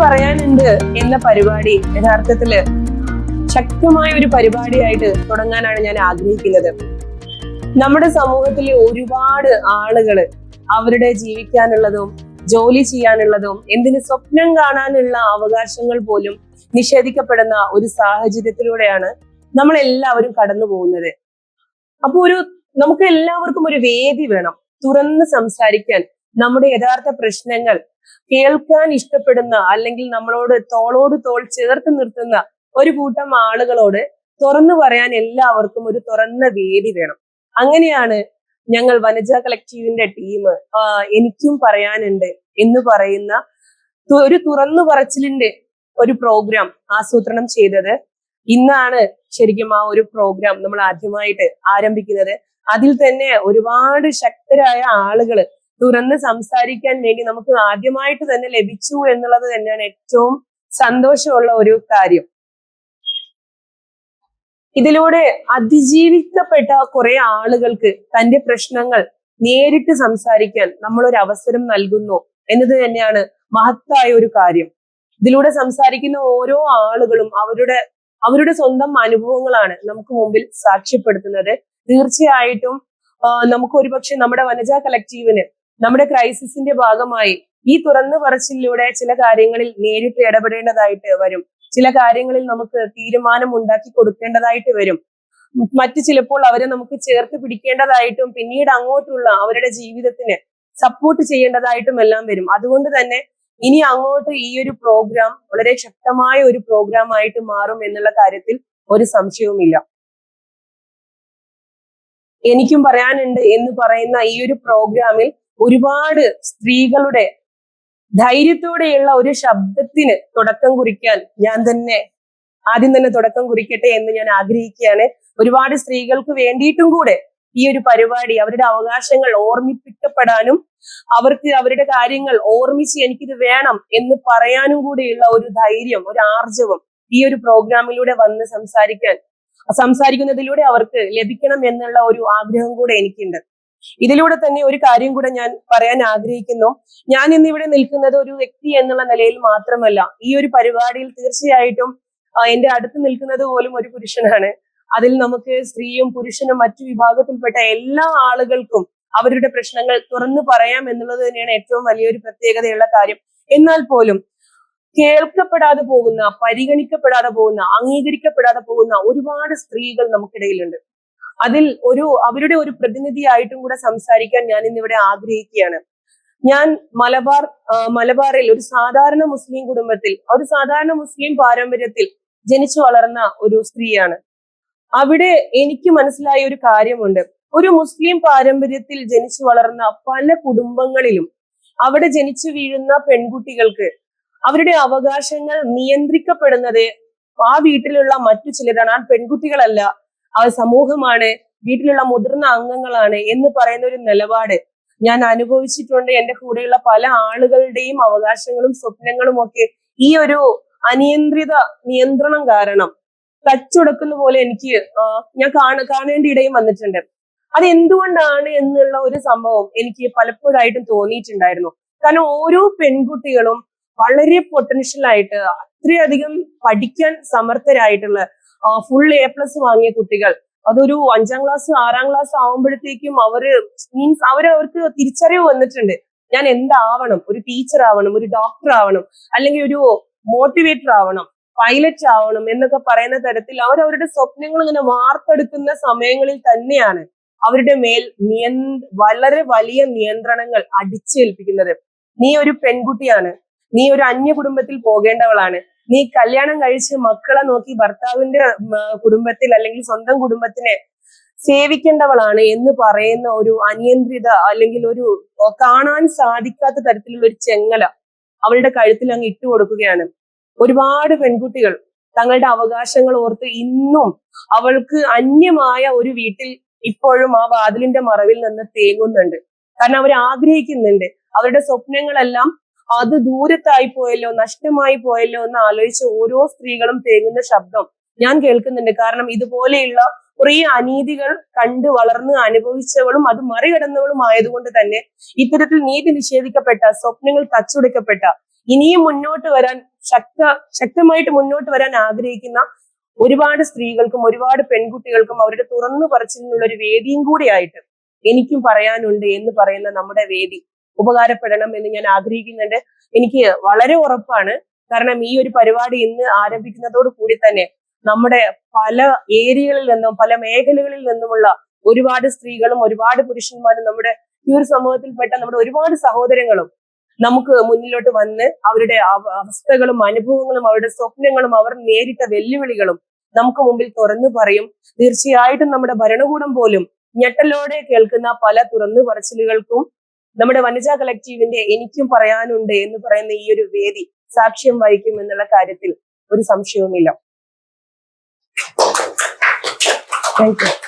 പറയാനുണ്ട് എന്ന പരിപാടി യഥാർത്ഥത്തിൽ ശക്തമായ ഒരു പരിപാടിയായിട്ട് തുടങ്ങാനാണ് ഞാൻ ആഗ്രഹിക്കുന്നത്. നമ്മുടെ സമൂഹത്തിലെ ഒരുപാട് ആളുകൾ അവരുടെ ജീവിക്കാനുള്ളതും ജോലി ചെയ്യാനുള്ളതും എന്തിന് സ്വപ്നം കാണാനുള്ള അവകാശങ്ങൾ പോലും നിഷേധിക്കപ്പെടുന്ന ഒരു സാഹചര്യത്തിലൂടെയാണ് നമ്മൾ എല്ലാവരും കടന്നു പോകുന്നത്. അപ്പൊ ഒരു നമുക്ക് എല്ലാവർക്കും ഒരു വേദി വേണം. തുറന്ന് സംസാരിക്കാൻ. നമ്മുടെ യഥാർത്ഥ പ്രശ്നങ്ങൾ കേൾക്കാൻ ഇഷ്ടപ്പെടുന്ന അല്ലെങ്കിൽ നമ്മളോട് തോളോട് തോൾ ചേർത്ത് നിർത്തുന്ന ഒരു കൂട്ടം ആളുകളോട് തുറന്നു പറയാൻ എല്ലാവർക്കും ഒരു തുറന്ന വേദി വേണം. അങ്ങനെയാണ് ഞങ്ങൾ വനജ കളക്റ്റീവിന്റെ ടീം എനിക്കും പറയാനുണ്ട് എന്ന് പറയുന്ന ഒരു തുറന്നു പറച്ചിലിന്റെ ഒരു പ്രോഗ്രാം ആസൂത്രണം ചെയ്തത്. ഇന്നാണ് ശരിക്കും ആ ഒരു പ്രോഗ്രാം നമ്മൾ ആദ്യമായിട്ട് ആരംഭിക്കുന്നത്. അതിൽ തന്നെ ഒരുപാട് ശക്തരായ ആളുകൾ തുറന്ന് സംസാരിക്കാൻ വേണ്ടി നമുക്ക് ആദ്യമായിട്ട് തന്നെ ലഭിച്ചു എന്നുള്ളത് തന്നെയാണ് ഏറ്റവും സന്തോഷമുള്ള ഒരു കാര്യം. ഇതിലൂടെ അതിജീവിക്കപ്പെട്ട കുറെ ആളുകൾക്ക് തന്റെ പ്രശ്നങ്ങൾ നേരിട്ട് സംസാരിക്കാൻ നമ്മൾ ഒരു അവസരം നൽകുന്നു എന്നത് തന്നെയാണ് മഹത്തായ ഒരു കാര്യം. ഇതിലൂടെ സംസാരിക്കുന്ന ഓരോ ആളുകളും അവരുടെ അവരുടെ സ്വന്തം അനുഭവങ്ങളാണ് നമുക്ക് മുമ്പിൽ സാക്ഷ്യപ്പെടുത്തുന്നത്. തീർച്ചയായിട്ടും നമുക്ക് ഒരുപക്ഷെ നമ്മുടെ വനജ കളക്റ്റീവിന് നമ്മുടെ ക്രൈസിസിന്റെ ഭാഗമായി ഈ തുറന്നു പറച്ചിലൂടെ ചില കാര്യങ്ങളിൽ നേരിട്ട് ഇടപെടേണ്ടതായിട്ട് വരും. ചില കാര്യങ്ങളിൽ നമുക്ക് തീരുമാനം ഉണ്ടാക്കി കൊടുക്കേണ്ടതായിട്ട് വരും. മറ്റു ചിലപ്പോൾ അവരെ നമുക്ക് ചേർത്ത് പിടിക്കേണ്ടതായിട്ടും പിന്നീട് അങ്ങോട്ടുള്ള അവരുടെ ജീവിതത്തിന് സപ്പോർട്ട് ചെയ്യേണ്ടതായിട്ടും എല്ലാം വരും. അതുകൊണ്ട് തന്നെ ഇനി അങ്ങോട്ട് ഈ ഒരു പ്രോഗ്രാം വളരെ ശക്തമായ ഒരു പ്രോഗ്രാം ആയിട്ട് മാറും എന്നുള്ള കാര്യത്തിൽ ഒരു സംശയവുമില്ല. എനിക്കും പറയാനുണ്ട് എന്ന് പറയുന്ന ഈ ഒരു പ്രോഗ്രാമിൽ ഒരുപാട് സ്ത്രീകളുടെ ധൈര്യത്തോടെയുള്ള ഒരു ശബ്ദത്തിന് തുടക്കം കുറിക്കാൻ ഞാൻ തന്നെ ആദ്യം തന്നെ തുടക്കം കുറിക്കട്ടെ എന്ന് ഞാൻ ആഗ്രഹിക്കുകയാണ്. ഒരുപാട് സ്ത്രീകൾക്ക് വേണ്ടിയിട്ടും കൂടെ ഈ ഒരു പരിപാടി അവരുടെ അവകാശങ്ങൾ ഓർമ്മിപ്പിക്കപ്പെടാനും അവർക്ക് അവരുടെ കാര്യങ്ങൾ ഓർമ്മിച്ച് എനിക്കിത് വേണം എന്ന് പറയാനും കൂടിയുള്ള ഒരു ധൈര്യം ഒരു ആർജവം ഈ ഒരു പ്രോഗ്രാമിലൂടെ വന്ന് സംസാരിക്കാൻ സംസാരിക്കുന്നതിലൂടെ അവർക്ക് ലഭിക്കണം എന്നുള്ള ഒരു ആഗ്രഹം കൂടെ എനിക്കുണ്ട്. ഇതിലൂടെ തന്നെ ഒരു കാര്യം കൂടെ ഞാൻ പറയാൻ ആഗ്രഹിക്കുന്നു. ഞാൻ ഇന്നിവിടെ നിൽക്കുന്നത് ഒരു വ്യക്തി എന്നുള്ള നിലയിൽ മാത്രമല്ല ഈ ഒരു പരിപാടിയിൽ തീർച്ചയായിട്ടും എന്റെ അടുത്ത് നിൽക്കുന്നത് പോലും ഒരു പുരുഷനാണ്. അതിൽ നമുക്ക് സ്ത്രീയും പുരുഷനും മറ്റു വിഭാഗത്തിൽപ്പെട്ട എല്ലാ ആളുകൾക്കും അവരുടെ പ്രശ്നങ്ങൾ തുറന്നു പറയാം എന്നുള്ളത് തന്നെയാണ് ഏറ്റവും വലിയൊരു പ്രത്യേകതയുള്ള കാര്യം. എന്നാൽ പോലും കേൾക്കപ്പെടാതെ പോകുന്ന പരിഗണിക്കപ്പെടാതെ പോകുന്ന അംഗീകരിക്കപ്പെടാതെ പോകുന്ന ഒരുപാട് സ്ത്രീകൾ നമുക്കിടയിലുണ്ട്. അതിൽ ഒരു അവരുടെ ഒരു പ്രതിനിധിയായിട്ടും കൂടെ സംസാരിക്കാൻ ഞാൻ ഇന്നിവിടെ ആഗ്രഹിക്കുകയാണ്. ഞാൻ മലബാർ മലബാറിൽ ഒരു സാധാരണ മുസ്ലിം കുടുംബത്തിൽ ഒരു സാധാരണ മുസ്ലിം പാരമ്പര്യത്തിൽ ജനിച്ചു വളർന്ന ഒരു സ്ത്രീയാണ്. അവിടെ എനിക്ക് മനസ്സിലായ ഒരു കാര്യമുണ്ട്. ഒരു മുസ്ലിം പാരമ്പര്യത്തിൽ ജനിച്ചു വളർന്ന പല കുടുംബങ്ങളിലും അവിടെ ജനിച്ചു വീഴുന്ന പെൺകുട്ടികൾക്ക് അവരുടെ അവകാശങ്ങൾ നിയന്ത്രിക്കപ്പെടുന്നത് ആ വീട്ടിലുള്ള മറ്റു ചിലരാണ്. ആ പെൺകുട്ടികളല്ല ആ സമൂഹമാണ് വീട്ടിലുള്ള മുതിർന്ന അംഗങ്ങളാണ് എന്ന് പറയുന്ന ഒരു നിലപാട് ഞാൻ അനുഭവിച്ചിട്ടുണ്ട്. എന്റെ കൂടെയുള്ള പല ആളുകളുടെയും അവകാശങ്ങളും സ്വപ്നങ്ങളും ഒക്കെ ഈ ഒരു അനിയന്ത്രിത നിയന്ത്രണം കാരണം തച്ചുടക്കുന്ന പോലെ എനിക്ക് ഞാൻ കാണ കാണേണ്ട ഇടയും വന്നിട്ടുണ്ട്. അത് എന്തുകൊണ്ടാണ് എന്നുള്ള ഒരു സംഭവം എനിക്ക് പലപ്പോഴായിട്ടും തോന്നിയിട്ടുണ്ടായിരുന്നു. കാരണം ഓരോ പെൺകുട്ടികളും വളരെ പൊട്ടൻഷ്യൽ ആയിട്ട് അത്രയധികം പഠിക്കാൻ സമർത്ഥരായിട്ടുള്ള ഫുൾ എ പ്ലസ് വാങ്ങിയ കുട്ടികൾ. അതൊരു അഞ്ചാം ക്ലാസ് ആറാം ക്ലാസ് ആവുമ്പോഴത്തേക്കും അവർ മീൻസ് അവർ അവർക്ക് തിരിച്ചറിവ് വന്നിട്ടുണ്ട്. ഞാൻ എന്താവണം? ഒരു ടീച്ചർ ആവണം ഒരു ഡോക്ടർ ആവണം അല്ലെങ്കിൽ ഒരു മോട്ടിവേറ്റർ ആവണം പൈലറ്റ് ആവണം എന്നൊക്കെ പറയുന്ന തരത്തിൽ അവർ അവരുടെ സ്വപ്നങ്ങൾ ഇങ്ങനെ വാർത്തെടുക്കുന്ന സമയങ്ങളിൽ തന്നെയാണ് അവരുടെ മേൽ നിയ വളരെ വലിയ നിയന്ത്രണങ്ങൾ അടിച്ചേൽപ്പിക്കുന്നത്. നീ ഒരു പെൺകുട്ടിയാണ്. നീ ഒരു അന്യ കുടുംബത്തിൽ പോകേണ്ടവളാണ്. നീ കല്യാണം കഴിച്ച് മക്കളെ നോക്കി ഭർത്താവിന്റെ കുടുംബത്തിൽ അല്ലെങ്കിൽ സ്വന്തം കുടുംബത്തിനെ സേവിക്കേണ്ടവളാണ് എന്ന് പറയുന്ന ഒരു അനിയന്ത്രിത അല്ലെങ്കിൽ ഒരു കാണാൻ സാധിക്കാത്ത തരത്തിലുള്ള ഒരു ചെങ്ങല അവളുടെ കഴുത്തിൽ അങ്ങ് ഇട്ടു കൊടുക്കുകയാണ്. ഒരുപാട് പെൺകുട്ടികൾ തങ്ങളുടെ അവകാശങ്ങൾ ഓർത്ത് ഇന്നും അവൾക്ക് അന്യമായ ഒരു വീട്ടിൽ ഇപ്പോഴും ആ വാതിലിന്റെ മറവിൽ നിന്ന് തേങ്ങുന്നുണ്ട്. കാരണം അവർ ആഗ്രഹിക്കുന്നുണ്ട് അവരുടെ സ്വപ്നങ്ങളെല്ലാം അത് ദൂരത്തായി പോയല്ലോ നഷ്ടമായി പോയല്ലോ എന്ന് ആലോചിച്ച് ഓരോ സ്ത്രീകളും തേങ്ങുന്ന ശബ്ദം ഞാൻ കേൾക്കുന്നുണ്ട്. കാരണം ഇതുപോലെയുള്ള കുറേ അനീതികൾ കണ്ട് വളർന്ന് അനുഭവിച്ചവളും അത് മറികടന്നവളും ആയതുകൊണ്ട് തന്നെ ഇത്തരത്തിൽ നീതി നിഷേധിക്കപ്പെട്ട സ്വപ്നങ്ങൾ തച്ചുടക്കപ്പെട്ട ഇനിയും മുന്നോട്ട് വരാൻ ശക്ത ശക്തമായിട്ട് മുന്നോട്ട് വരാൻ ആഗ്രഹിക്കുന്ന ഒരുപാട് സ്ത്രീകൾക്കും ഒരുപാട് പെൺകുട്ടികൾക്കും അവരുടെ തുറന്നു പറച്ചിലിനുള്ള ഒരു വേദിയും കൂടിയായിട്ട് എനിക്കും പറയാനുണ്ട് എന്ന് പറയുന്ന നമ്മുടെ വേദി. ഉപകാരപ്പെടണം എന്ന് ഞാൻ ആഗ്രഹിക്കുന്നുണ്ട്. എനിക്ക് വളരെ ഉറപ്പാണ്. കാരണം ഈ ഒരു പരിപാടി ഇന്ന് ആരംഭിക്കുന്നതോട് കൂടി തന്നെ നമ്മുടെ പല ഏരിയകളിൽ നിന്നും പല മേഖലകളിൽ നിന്നുമുള്ള ഒരുപാട് സ്ത്രീകളും ഒരുപാട് പുരുഷന്മാരും നമ്മുടെ ഈ ഒരു സമൂഹത്തിൽപ്പെട്ട നമ്മുടെ ഒരുപാട് സഹോദരങ്ങളും നമുക്ക് മുന്നിലോട്ട് വന്ന് അവരുടെ അവസ്ഥകളും അനുഭവങ്ങളും അവരുടെ സ്വപ്നങ്ങളും അവർ നേരിട്ട വെല്ലുവിളികളും നമുക്ക് മുമ്പിൽ തുറന്നു പറയും. തീർച്ചയായിട്ടും നമ്മുടെ ഭരണകൂടം പോലും ഞെട്ടലോടെ കേൾക്കുന്ന പല തുറന്നു പറച്ചിലുകൾക്കും നമ്മുടെ വനിതാ കളക്റ്റീവിന്റെ എനിക്കും പറയാനുണ്ട് എന്ന് പറയുന്ന ഈ ഒരു വേദി സാക്ഷ്യം വഹിക്കും എന്നുള്ള കാര്യത്തിൽ ഒരു സംശയവുമില്ല. Thank you